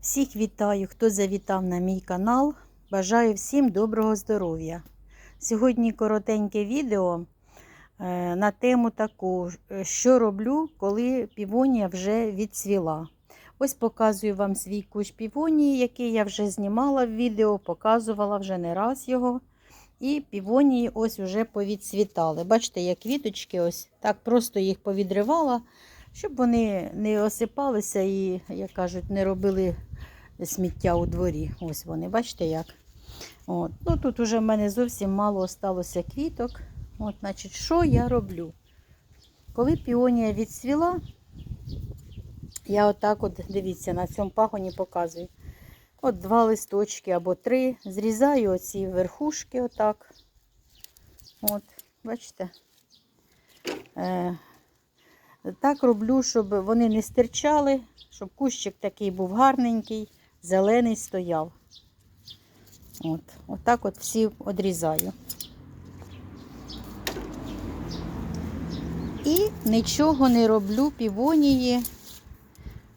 Всіх вітаю, хто завітав на мій канал. Бажаю всім доброго здоров'я. Сьогодні коротеньке відео е, на тему таку, е, що роблю, коли півонія вже відцвіла. Ось показую вам свій кущ півонії, який я вже знімала в відео, показувала вже не раз його. І півонії ось вже повідцвітали. Бачите, як квіточки, ось так просто їх повідривала, щоб вони не осипалися і, як кажуть, не робили сміття у дворі. Ось вони, бачите як. От. Ну, Тут вже в мене зовсім мало осталося квіток. От, значить, Що я роблю? Коли піонія відцвіла, я отак, от, дивіться, на цьому пагоні показую. От два листочки або три. Зрізаю оці верхушки, отак. От, бачите? Е, так роблю, щоб вони не стирчали, щоб кущик такий був гарненький, зелений стояв. От, Отак от всі одрізаю. І нічого не роблю півонії,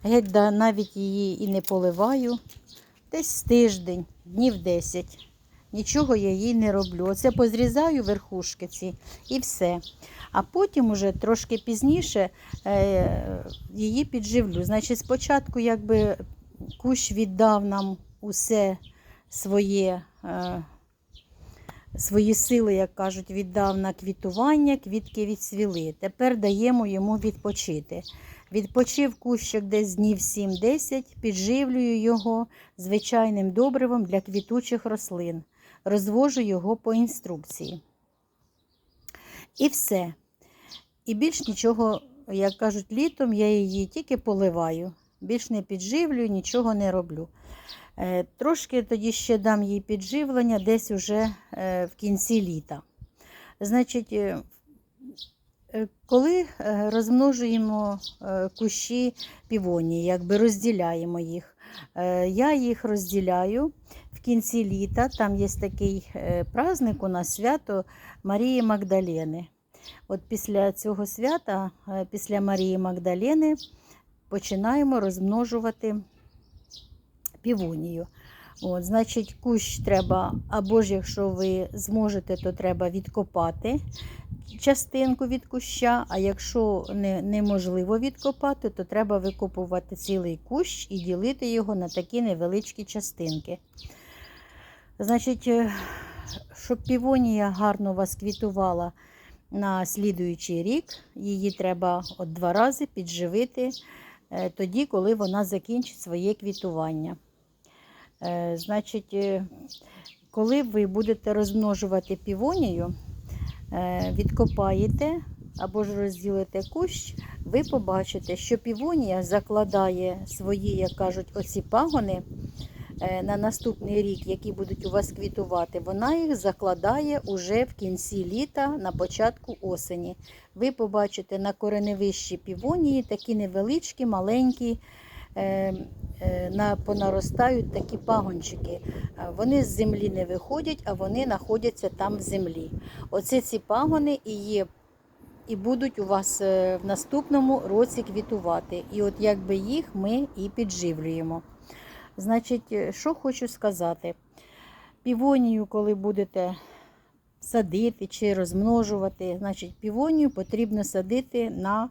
геть навіть її і не поливаю. Десь тиждень, днів 10. Нічого я їй не роблю. Оце позрізаю верхушки ці і все. А потім, уже трошки пізніше, е, її підживлю. Значить, спочатку, якби кущ віддав нам усе своє, е, свої сили, як кажуть, віддав на квітування, квітки відцвіли. Тепер даємо йому відпочити. Відпочив кущик десь днів 7-10, підживлюю його звичайним добривом для квітучих рослин. Розвожу його по інструкції. І все. І більш нічого, як кажуть, літом я її тільки поливаю. Більш не підживлюю, нічого не роблю. Е, Трошки тоді ще дам їй підживлення десь уже е, в кінці літа. Значить, е, Коли розмножуємо кущі півонії, якби розділяємо їх, я їх розділяю в кінці літа. Там є такий праздник у нас свято Марії Магдалени. От після цього свята, після Марії Магдалени, починаємо розмножувати півонію. От, Значить, кущ треба, або ж якщо ви зможете, то треба відкопати частинку від куща, а якщо не, неможливо відкопати, то треба викопувати цілий кущ і ділити його на такі невеличкі частинки. Значить, е, щоб півонія гарно вас квітувала на слідуючий рік, її треба от два рази підживити тоді, коли вона закінчить своє квітування. Е, Значить, е, коли ви будете розмножувати півонію, е, відкопаєте або ж розділите кущ, ви побачите, що півонія закладає свої, як кажуть, оці пагони е, на наступний рік, які будуть у вас квітувати, вона їх закладає уже в кінці літа, на початку осені. Ви побачите на кореневищі півонії такі невеличкі, маленькі. е, е, на, понаростають такі пагончики. Е, Вони з землі не виходять, а вони знаходяться там в землі. Оце ці пагони і є, і будуть у вас е, в наступному році квітувати. І от якби їх ми і підживлюємо. Значить, е, що хочу сказати. Півонію, коли будете садити чи розмножувати, значить, півонію потрібно садити на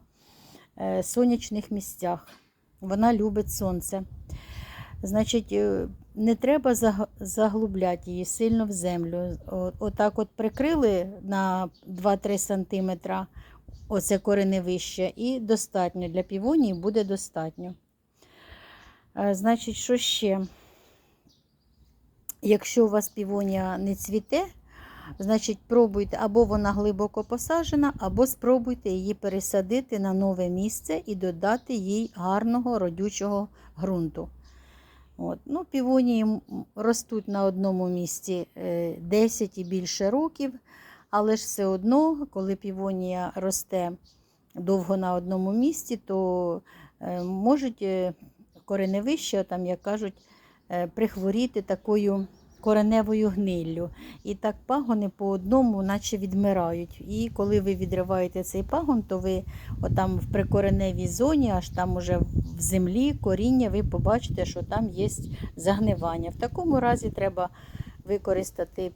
е, сонячних місцях. Вона любить сонце. Значить, е, не треба заглубляти її сильно в землю. Отак от прикрили на 2-3 см оце кореневище, і достатньо для півонії буде достатньо. Е, Значить, що ще? Якщо у вас півонія не цвіте, значить пробуйте, або вона глибоко посаджена, або спробуйте її пересадити на нове місце і додати їй гарного родючого ґрунту. От. Ну, півонії ростуть на одному місці е, 10 і більше років, але ж все одно, коли півонія росте довго на одному місці, то е, можуть е, кореневище, там, як кажуть, е, прихворіти такою кореневою гниллю. І так пагони по одному, наче відмирають. І коли ви відриваєте цей пагон, то ви отам в прикореневій зоні, аж там уже в землі, коріння, ви побачите, що там є загнивання. В такому разі треба використати,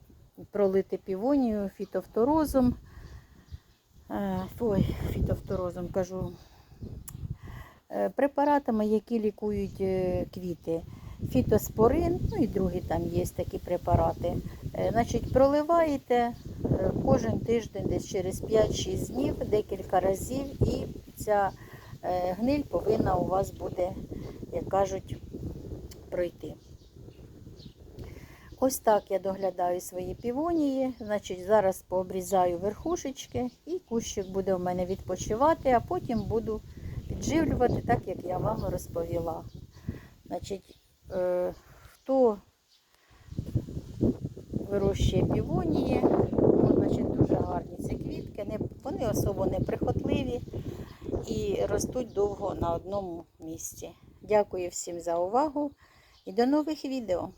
пролити півонію фітофторозом. Е, Ой, фітофторозом кажу. Е, Препаратами, які лікують е, квіти. Фітоспорин, ну і другі там є такі препарати. Е, Значить, проливаєте кожен тиждень, десь через 5-6 днів, декілька разів, і ця гниль повинна у вас буде, як кажуть, пройти. Ось так я доглядаю свої півонії. Значить, зараз пообрізаю верхушечки і кущик буде у мене відпочивати, а потім буду підживлювати, так як я вам розповіла. Значить, е, хто вирощує півонії, ну, значить, дуже гарні ці квітки. Вони особо неприхотливі і ростуть довго на одному місці. Дякую всім за увагу і до нових відео.